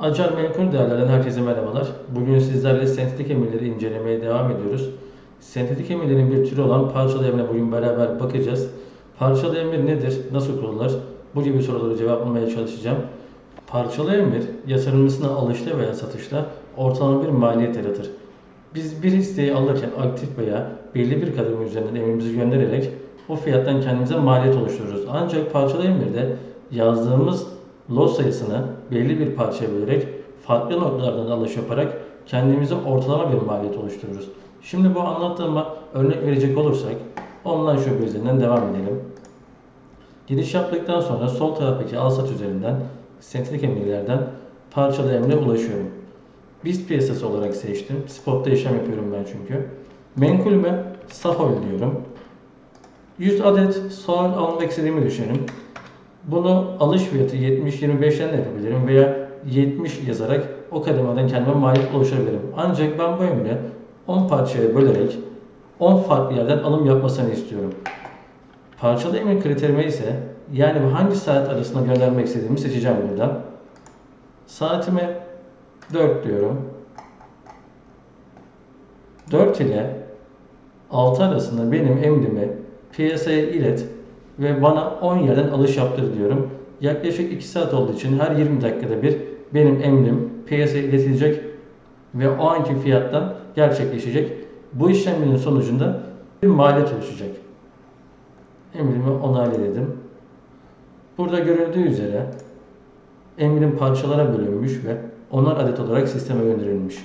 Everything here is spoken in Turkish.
Acar menkul değerlerden herkese merhabalar. Bugün sizlerle sentetik emirleri incelemeye devam ediyoruz. Sentetik emirlerin bir türü olan parçalı emre bugün beraber bakacağız. Parçalı emir nedir, nasıl kurulur? Bu gibi soruları cevaplamaya çalışacağım. Parçalı emir yatırımcısına alışta veya satışta ortalama bir maliyet yaratır. Biz bir isteği alırken aktif veya belli bir kademe üzerinden emrimizi göndererek o fiyattan kendimize maliyet oluştururuz. Ancak parçalı emirde yazdığımız lot sayısını belli bir parçaya bölerek farklı noktalardan alış yaparak kendimize ortalama bir maliyet oluştururuz. Şimdi bu anlattığıma örnek verecek olursak online shop üzerinden devam edelim. Giriş yaptıktan sonra sol taraftaki al sat üzerinden sentetik emirlerden parçalı emre ulaşıyorum. BIST piyasası olarak seçtim. Spot'ta işlem yapıyorum ben çünkü. Menkulme Safol diyorum. 100 adet soğan almak istediğimi düşünün. Bunu alış fiyatı 70-25'ten de yapabilirim veya 70 yazarak o kademeden kendime maliyet oluşturabilirim. Ancak ben bu emri 10 parçaya bölerek 10 farklı yerden alım yapmasını istiyorum. Parçalı emir kriterime ise yani hangi saat arasında göndermek istediğimi seçeceğim burada. Saatime 4 diyorum. 4 ile 6 arasında benim emrimi piyasaya ilet ve bana 10 yerden alış yaptır diyorum. Yaklaşık 2 saat olduğu için her 20 dakikada bir benim emrim piyasaya iletilecek ve o anki fiyattan gerçekleşecek. Bu işlemlerin sonucunda bir maliyet oluşacak. Emrimi onayladım. Burada görüldüğü üzere emrim parçalara bölünmüş ve onar adet olarak sisteme gönderilmiş.